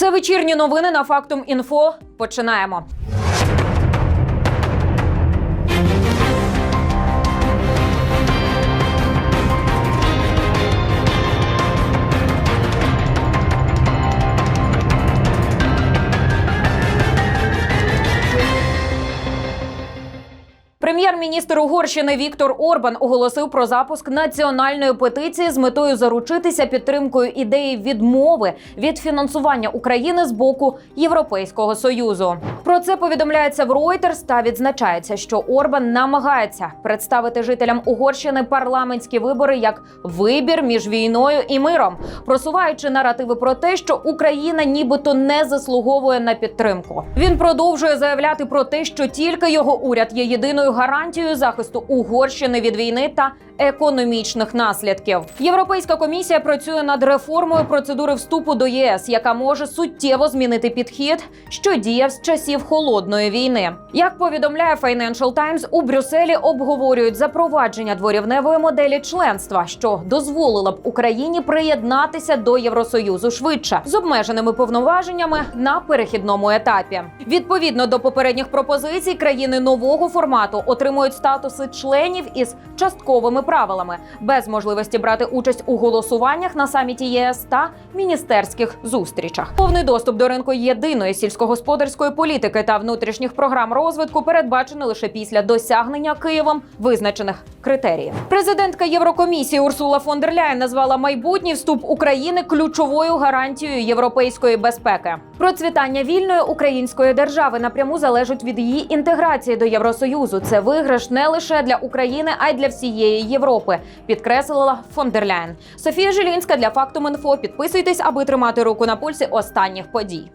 Це вечірні новини на фактум інфо. Починаємо. Прем'єр-міністр Угорщини Віктор Орбан оголосив про запуск національної петиції з метою заручитися підтримкою ідеї відмови від фінансування України з боку Європейського союзу. Про це повідомляється в Reuters та відзначається, що Орбан намагається представити жителям Угорщини парламентські вибори як вибір між війною і миром, просуваючи наративи про те, що Україна нібито не заслуговує на підтримку. Він продовжує заявляти про те, що тільки його уряд є єдиною гарантією захисту Угорщини від війни та економічних наслідків. Європейська комісія працює над реформою процедури вступу до ЄС, яка може суттєво змінити підхід, що діяв з часів холодної війни. Як повідомляє Financial Times, у Брюсселі обговорюють запровадження дворівневої моделі членства, що дозволила б Україні приєднатися до Євросоюзу швидше з обмеженими повноваженнями на перехідному етапі. Відповідно до попередніх пропозицій, країни нового формату отримують статуси членів із частковими правилами, без можливості брати участь у голосуваннях на саміті ЄС та міністерських зустрічах. Повний доступ до ринку єдиної сільськогосподарської політики та внутрішніх програм розвитку передбачений лише після досягнення Києвом визначених критеріїв. Президентка Єврокомісії Урсула фон дер Ляєн назвала майбутній вступ України ключовою гарантією європейської безпеки. Процвітання вільної української держави напряму залежить від її інтеграції до Євросоюзу. Це виграш не лише для України, а й для всієї Європи. Підкреслила фондерляєн. Софія Жилінська для факту Інфо. Підписуйтесь, аби тримати руку на пульсі останніх подій.